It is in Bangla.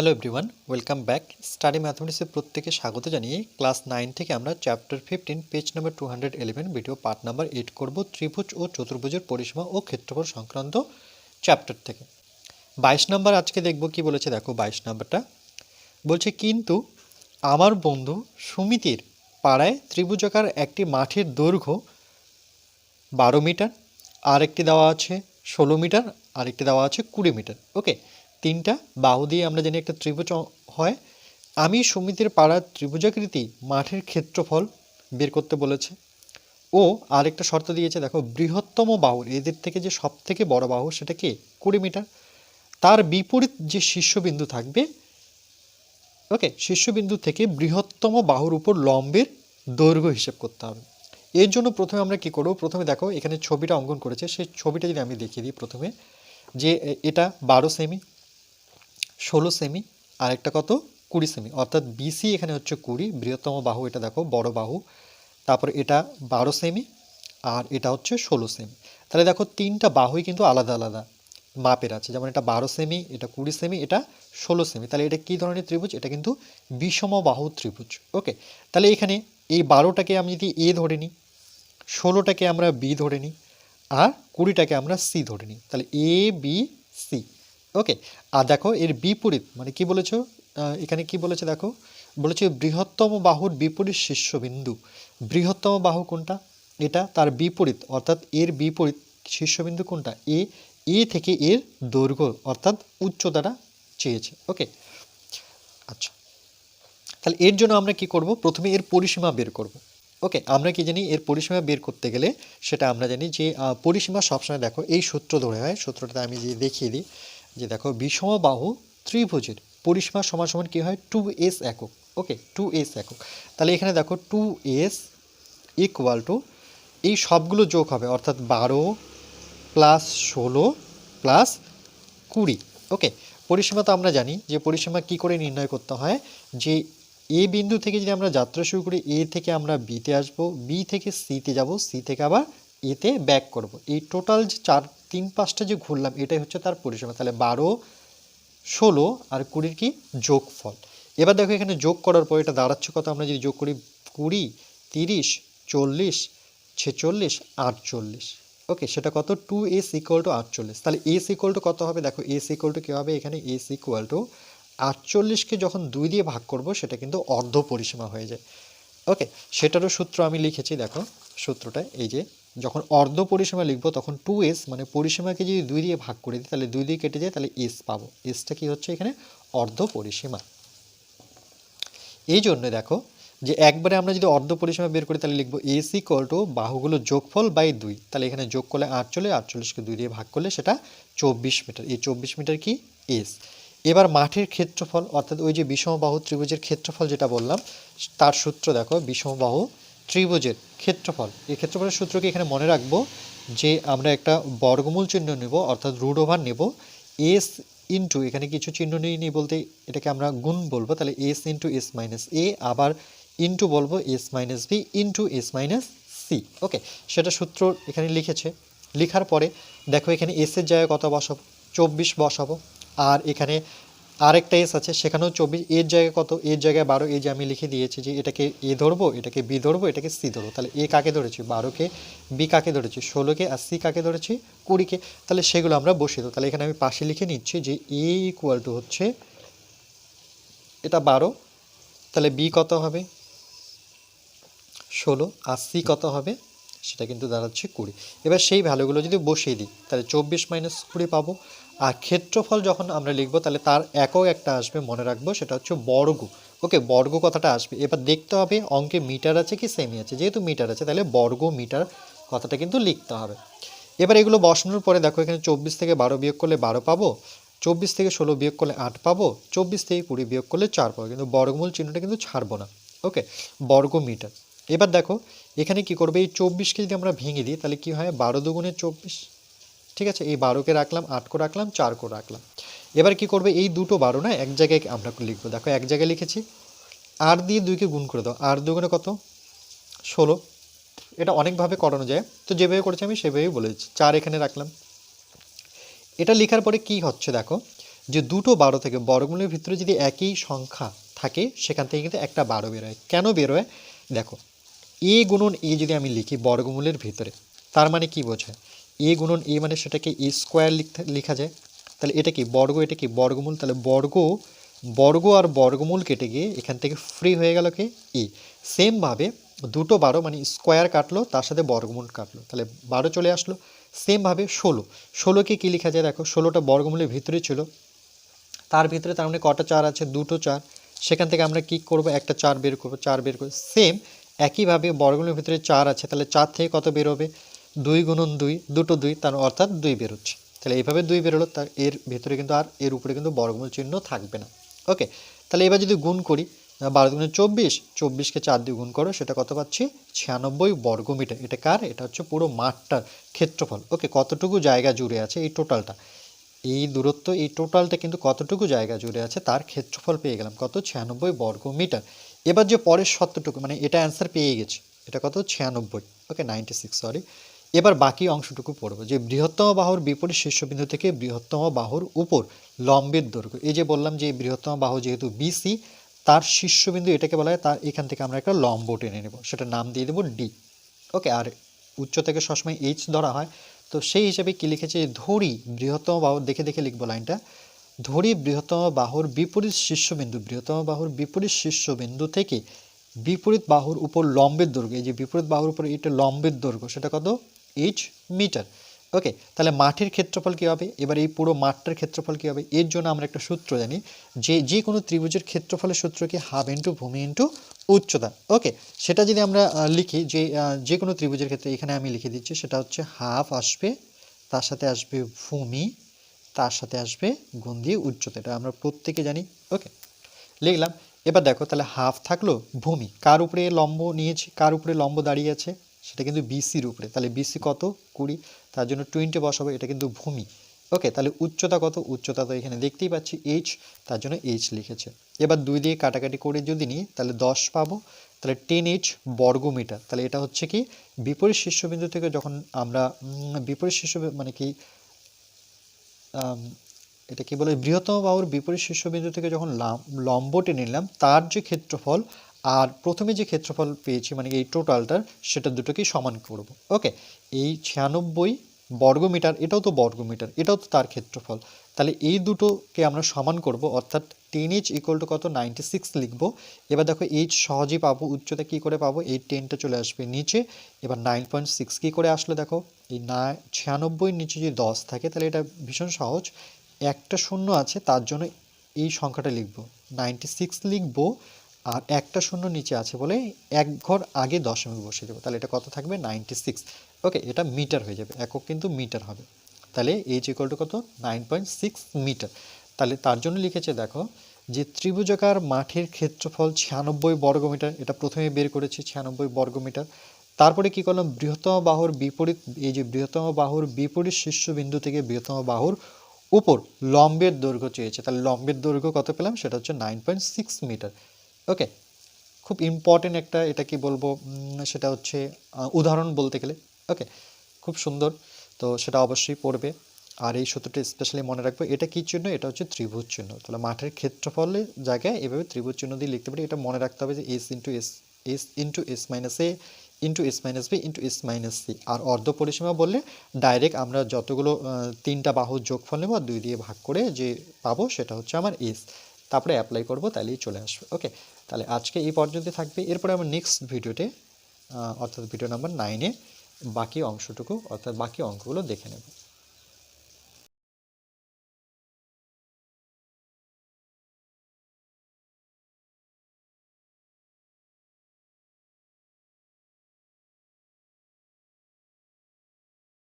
Hello everyone welcome back study ম্যাথমেটিক্সের প্রত্যেকে স্বাগত জানিয়ে ক্লাস নাইন থেকে আমরা chapter fifteen page number two hundred eleven video part number eight করব ত্রিভুজ ও চতুর্ভুজের পরিসীমা ও ক্ষেত্রফল সংক্রান্ত চ্যাপ্টার থেকে। বাইশ নাম্বার আজকে দেখব কি বলেছে, দেখো বাইশ নাম্বারটা। বলছে, কিন্তু আমার বন্ধু সুমিতির পাড়ায় ত্রিভুজাকার একটি মাঠের দৈর্ঘ্য বারো মিটার, আরেকটি দেওয়া আছে ষোলো মিটার, আরেকটি দেওয়া আছে কুড়ি মিটার। ওকে তিনটা, বাহু দিয়ে আমরা জানি একটা ত্রিভুজ হয়। আমি সমিতির পাড়ার ত্রিভুজাকৃতি মাঠের ক্ষেত্রফল বের করতে বলেছে। ও আরেকটা শর্ত দিয়েছে, দেখো, বৃহত্তম বাহু এদের থেকে যে সব থেকে বড় বাহু সেটা কি? কুড়ি মিটার। তার বিপরীত যে শীর্ষবিন্দু থাকবে, ওকে, শীর্ষবিন্দু থেকে বৃহত্তম বাহুর উপর লম্বের দৈর্ঘ্য হিসেব করতে হবে। এর জন্য প্রথমে আমরা কি করব? প্রথমে দেখো, এখানে ছবিটা অঙ্কন করেছে। সেই ছবিটা যদি আমি দেখিয়ে দিই প্রথমে, যে এটা বারো সেমি ষোলো সেমি আর একটা কত? কুড়ি সেমি অর্থাৎ বিসি এখানে হচ্ছে কুড়ি, বৃহত্তম বাহু এটা দেখো, বড় বাহু। তারপর এটা বারো সেমি আর এটা হচ্ছে ষোলো সেমি তাহলে দেখো তিনটা বাহুই কিন্তু আলাদা আলাদা মাপের আছে। যেমন এটা বারো সেমি এটা কুড়ি সেমি এটা ষোলো সেমি তাহলে এটা কী ধরনের ত্রিভুজ? এটা কিন্তু বিষম বাহু ত্রিভুজ ওকে তাহলে এখানে এই বারোটাকে আমি যদি এ ধরে নিই, ষোলোটাকে আমরা বি ধরে নিই, আর কুড়িটাকে আমরা সি ধরে নিই। তাহলে এ বি সি ওকে আর দেখো, এর বিপরীত মানে কি বলেছ? এখানে কি বলেছে দেখো? বলেছে বৃহত্তম বাহুর বিপরীত শীর্ষবিন্দু। বৃহত্তম বাহু কোনটা? এটা তার বিপরীত, অর্থাৎ এর বিপরীত শীর্ষবিন্দু কোনটা? এ এ থেকে এর দৈর্ঘ্য, অর্থাৎ উচ্চতাটা চেয়েছে। ওকে আচ্ছা। তাহলে এর জন্য আমরা কি করব? প্রথমে এর পরিসীমা বের করব। ওকে আমরা কি জানি এর পরিসীমা বের করতে গেলে সেটা আমরা জানি যে পরিসীমা সবসময় দেখো, এই সূত্র ধরে হয় সূত্রটা আমি যে দেখিয়ে দিই যে দেখো বিষম বাহু ত্রিভুজের পরিসীমা সমান সমান কী হয়? টু এস একক। ওকে টু এস একক। তাহলে এখানে দেখো টু এস ইকুয়াল টু এই সবগুলো যোগ হবে, অর্থাৎ বারো প্লাস ষোলো প্লাস কুড়ি। ওকে পরিসীমা তো আমরা জানি, যে পরিসীমা কি করে নির্ণয় করতে হয়? যে এ বিন্দু থেকে যদি আমরা যাত্রা শুরু করি, এ থেকে আমরা বিতে আসব, বি থেকে সিতে যাব, সি থেকে আবার এতে ব্যাক করব। এই টোটাল যে চার তিন পাঁচটা যে ঘুরলাম, এটাই হচ্ছে তার পরিসীমা। তাহলে বারো, ষোলো আর কুড়ির কি যোগফল। এবার দেখো এখানে যোগ করার পর এটা দাঁড়াচ্ছে কত? আমরা যদি যোগ করি কুড়ি, তিরিশ, চল্লিশ, ছেচল্লিশ, আটচল্লিশ। ওকে, সেটা কত? টু এস ইকুয়াল টু আটচল্লিশ। তাহলে এস ইকুয়াল টু কত হবে? দেখো, এস ইকুয়াল টু কী হবে? এখানে এস ইকুয়াল টু আটচল্লিশকে যখন দুই দিয়ে ভাগ করব, সেটা কিন্তু অর্ধ পরিসীমা হয়ে যায়। ওকে, সেটারও সূত্র আমি লিখেছি, দেখো সূত্রটা, এই যে যখন অর্ধ পরিসীমা লিখব, তখন টু এস মানে পরিসীমাকে যদি দুই দিয়ে ভাগ করে দিই, তাহলে দুই দিয়ে কেটে যায়, তাহলে এস পাবো। এসটা কি হচ্ছে এখানে? অর্ধ পরিসীমা। এই জন্য দেখো যে একবারে আমরা যদি অর্ধ পরিসীমা বের করি, তাহলে লিখব এস ইকুয়াল টু বাহুগুলো যোগফল বাই দুই। তাহলে এখানে যোগ করলে আটচল্লিশ, আটচল্লিশকে দুই দিয়ে ভাগ করলে সেটা চব্বিশ মিটার। এই চব্বিশ মিটার কি? এস এবার মাঠের ক্ষেত্রফল, অর্থাৎ ওই যে বিষমবাহু ত্রিভুজের ক্ষেত্রফল যেটা বললাম, তার সূত্র দেখো, বিষমবাহু ত্রিভুজের ক্ষেত্রফল। এই ক্ষেত্রফলের সূত্রকে এখানে মনে রাখব যে আমরা একটা বর্গমূল চিহ্ন নেব, অর্থাৎ রুট ওভার নেব। এস ইন্টু এখানে কিছু চিহ্ন নিয়ে বলতে এটাকে আমরা গুণ বলব। তাহলে S into S minus A আবার ইন্টু বলব S minus B into S minus C okay সেটা সূত্র এখানে লিখেছে। লেখার পরে দেখো এখানে এসের জায়গায় কত বসাবো? চব্বিশ বসাবো। আর এখানে আরেকটা এস আছে, সেখানেও চব্বিশ এর জায়গায় কত? এর জায়গায় বারো, এই যে আমি লিখে দিয়েছি যে এটাকে এ ধরবো, এটাকে বি ধরবো, এটাকে সি ধরবো। তাহলে এ কাকে ধরেছি? বারোকে বি কাকে ধরেছি? ষোলোকে, আর সি কাকে ধরেছি? কুড়িকে। তাহলে সেগুলো আমরা বসিয়ে দেবো। তাহলে এখানে আমি পাশে লিখে নিচ্ছি যে এ ইকুয়াল টু হচ্ছে এটা বারো। তাহলে বি কত হবে? ষোলো। আর সি কত হবে? সেটা কিন্তু দাঁড়াচ্ছে কুড়ি। এবার সেই ভ্যালুগুলো যদি বসিয়ে দিই, তাহলে চব্বিশ মাইনাস কুড়ি পাবো। ক্ষেত্রফল যখন আমরা লিখব, তাহলে তার একও একটা আসবে, মনে রাখব, সেটা হচ্ছে বর্গ। ওকে, বর্গ কথাটা আসবে। এবার দেখতে হবে অঙ্কে মিটার আছে কি সেমি আছে। যেহেতু মিটার আছে, তাহলে বর্গ মিটার কথাটা কিন্তু লিখতে হবে। এবার এগুলো বসানোর পরে দেখো, এখানে চব্বিশ থেকে বারো বিয়োগ করলে বারো পাবো, চব্বিশ থেকে ষোলো বিয়োগ করলে আট পাবো, চব্বিশ থেকে কুড়ি বিয়োগ করলে চার পাবো। কিন্তু বর্গমূল চিহ্নটা কিন্তু ছাড়বো না। ওকে, বর্গ মিটার। এবার দেখো, এখানে কি করবে? এই চব্বিশকে যদি আমরা ভেঙে দিই, তাহলে কি হয়? বারো দুগুণে চব্বিশ। ঠিক আছে, এই বারোকে রাখলাম, আটকে রাখলাম, চারকে রাখলাম। এবার কি করবে? এই দুটো বারো না এক জায়গায় আমরা লিখব। দেখো, এক জায়গায় লিখেছি, আর দিয়ে দুইকে গুণ করে দাও। আর দুগুণে কত? ষোলো। এটা অনেকভাবে করানো যায়। তো যেভাবে করেছি আমি সেভাবেই বলে দিচ্ছি। চার এখানে রাখলাম। এটা লেখার পরে কি হচ্ছে দেখো, যে দুটো বারো থেকে বর্গমূলের ভিতরে যদি একই সংখ্যা থাকে, সেখান থেকে কিন্তু একটা বারো বেরোয়। কেন বেরোয়? দেখো, এ গুণন এ যদি আমি লিখি বর্গমূলের ভিতরে, তার মানে কি বোঝায়? এ গুণন এ মানে সেটাকে এ স্কোয়ার লিখতে, লেখা যায়। তাহলে এটা কি? বর্গ, এটা কি? বর্গমূল। তাহলে বর্গ বর্গ আর বর্গমূল কেটে গিয়ে এখান থেকে ফ্রি হয়ে গেল কি? ই সেমভাবে দুটো বারো মানে স্কোয়ার কাটলো, তার সাথে বর্গমূল কাটলো। তাহলে বারো চলে আসলো। সেমভাবে ষোলো। ষোলোকে কী লেখা যায়? দেখো, ষোলোটা বর্গমূলের ভিতরে ছিল। তার ভিতরে তার মানে কটা চার আছে? দুটো চার। সেখান থেকে আমরা কি করব? একটা চার বের করব, চার বের করব। সেম একইভাবে বর্গমূলের ভিতরে চার আছে। তাহলে চার থেকে কত বেরোবে দুই গুণন দুই, দুটো দুই, তার অর্থাৎ দুই বেরোচ্ছে তাহলে এইভাবে দুই বেরোলো তার এর ভেতরে কিন্তু আর এর উপরে কিন্তু বর্গমূল চিহ্ন থাকবে না। ওকে, তাহলে এবার যদি গুণ করি বারো দুগুণে চব্বিশ, চব্বিশকে চার দিয়ে গুণ করো, সেটা কত পাচ্ছি? ছিয়ানব্বই বর্গমিটার। এটা কার? এটা হচ্ছে পুরো মাঠটার ক্ষেত্রফল। ওকে, কতটুকু জায়গা জুড়ে আছে এই টোটালটা? এই দূরত্ব, এই টোটালটা কিন্তু কতটুকু জায়গা জুড়ে আছে তার ক্ষেত্রফল পেয়ে গেলাম কত? ছিয়ানব্বই বর্গমিটার। এবার যে পরের শর্তটুকু মানে এটা অ্যান্সার পেয়ে গেছে। এটা কত? ছিয়ানব্বই। ওকে নাইনটি সিক্স সরি এবার বাকি অংশটুকু পড়ব। যে বৃহত্তম বাহুর বিপরীত শীর্ষবিন্দু থেকে বৃহত্তম বাহুর উপর লম্বের দৈর্ঘ্য। এই যে বললাম যে বৃহত্তম বাহু যেহেতু বিসি তার শীর্ষবিন্দু এটাকে বলা হয়, তার এখান থেকে আমরা একটা লম্ব টেনে নেব। সেটা নাম দিয়ে দেবো ডি ওকে আর উচ্চতাকে সবসময় এইচ ধরা হয়। তো সেই হিসাবে কি লিখেছে? ধরি বৃহত্তম বাহুর দেখে দেখে লিখব লাইনটা। ধরি বৃহত্তম বাহুর বিপরীত শীর্ষবিন্দু, বৃহত্তম বাহুর বিপরীত শীর্ষবিন্দু থেকে বিপরীত বাহুর উপর লম্বের দৈর্ঘ্য। এই যে বিপরীত বাহুর উপর এটা লম্বের দৈর্ঘ্য, সেটা কত? এইচ মিটার ওকে তাহলে মাঠের ক্ষেত্রফল কী হবে? এবার এই পুরো মাঠটার ক্ষেত্রফল কী হবে? এর জন্য আমরা একটা সূত্র জানি। যে যে কোনো ত্রিভুজের ক্ষেত্রফলের সূত্র কি হাফ ইন্টু ভূমি ইন্টু উচ্চতা। ওকে সেটা যদি আমরা লিখি যে যে কোনো ত্রিভুজের ক্ষেত্রে এখানে আমি লিখে দিচ্ছি, সেটা হচ্ছে হাফ আসবে, তার সাথে আসবে ভূমি, তার সাথে আসবে গুণ দিয়ে উচ্চতা। এটা আমরা প্রত্যেকে জানি। ওকে লিখলাম। এবার দেখো, তাহলে হাফ থাকল ভূমি। কার উপরে লম্ব নিয়েছি? কার উপরে লম্ব দাঁড়িয়ে আছে? সেটা কিন্তু বিসির উপরে তাহলে বিসি কত? কুড়ি। তার জন্য টোয়েন্টি বসাবো, এটা কিন্তু ভূমি। ওকে তাহলে উচ্চতা কত? উচ্চতা তো এখানে দেখতেই পাচ্ছি এইচ তার জন্য এইচ লিখেছে। এবার দুই দিয়ে কাটাকাটি করে যদি নিই, তাহলে দশ পাবো। তাহলে টেন এইচ বর্গমিটার। তাহলে এটা হচ্ছে কি? বিপরীত শীর্ষবিন্দু থেকে যখন আমরা বিপরীত শীর্ষ মানে কি এটা কি বলে? বৃহত্তম বাহুর বিপরীত শীর্ষবিন্দু থেকে যখন লাম- লম্ব টেনে নিলাম, তার যে ক্ষেত্রফল আর প্রথমে যে ক্ষেত্রফল পেয়েছি মানে এই টোটালটার, সেটা দুটোকেই সমান করব। ওকে? এই ছিয়ানব্বই বর্গমিটার, এটাও তো বর্গমিটার, এটাও তো তার ক্ষেত্রফল। তাহলে এই দুটোকে আমরা সমান করব, অর্থাৎ টেন এইচ ইকুয়াল টু কত? নাইনটি সিক্স লিখব। এবার দেখো, এইচ সহজেই পাবো, উচ্চতা কী করে পাবো? এই টেনটা চলে আসবে নিচে। এবার নাইন পয়েন্ট সিক্স কী করে আসলো দেখো? এই না ছিয়ানব্বই নিচে যদি দশ থাকে, তাহলে এটা ভীষণ সহজ। একটা শূন্য আছে, তার জন্য এই সংখ্যাটা লিখব। নাইনটি সিক্স লিখব। আর একটা শূন্য নিচে আছে বলে এক ঘর আগে দশমিক বসে দেবো। তাহলে এটা কত থাকবে? নাইনটি সিক্স ওকে এটা মিটার হয়ে যাবে। একক কিন্তু মিটার হবে। তাহলে এইচ ইকুয়াল টু কত? নাইন পয়েন্ট সিক্স মিটার তাহলে তার জন্য লিখেছে, দেখো, যে ত্রিভুজাকার মাঠের ক্ষেত্রফল ছিয়ানব্বই বর্গমিটার এটা প্রথমে বের করেছি, ছিয়ানব্বই বর্গমিটার তারপরে কি করলাম? বৃহত্তম বাহুর বিপরীত, এই যে বৃহত্তম বাহুর বিপরীত শীর্ষবিন্দু থেকে বৃহত্তম বাহুর উপর লম্বের দৈর্ঘ্য চেয়েছে। তাহলে লম্বের দৈর্ঘ্য কত পেলাম? সেটা হচ্ছে nine point six metre okay খুব ইম্পর্টেন্ট একটা এটা কি বলব? সেটা হচ্ছে উদাহরণ বলতে গেলে। ওকে খুব সুন্দর। তো সেটা অবশ্যই পড়বে। আর এই সূত্রটা স্পেশালি মনে রাখব, এটা কী চিহ্ন? এটা হচ্ছে ত্রিভুজ চিহ্ন। তাহলে মাঠের ক্ষেত্রফলের জায়গায় এভাবে ত্রিভুজ চিহ্ন দিয়ে লিখতে পারি। এটা মনে রাখতে হবে যে S into S S into S minus A into S minus B into S minus C আর অর্ধ পরিসীমা বললে ডাইরেক্ট আমরা যতগুলো তিনটা বাহুর যোগফল নেব আর দুই দিয়ে ভাগ করে যে পাবো সেটা হচ্ছে আমার এস তারপরে অ্যাপ্লাই করব তাহলেই চলে আসবে। ওকে তাহলে আজকে এই পর্যন্ত থাকবে। এরপরে আমরা নেক্সট ভিডিওতে অর্থাৎ ভিডিও নাম্বার নাইনে বাকি অংশটুকু, অর্থাৎ বাকি অঙ্কগুলো দেখে নেব।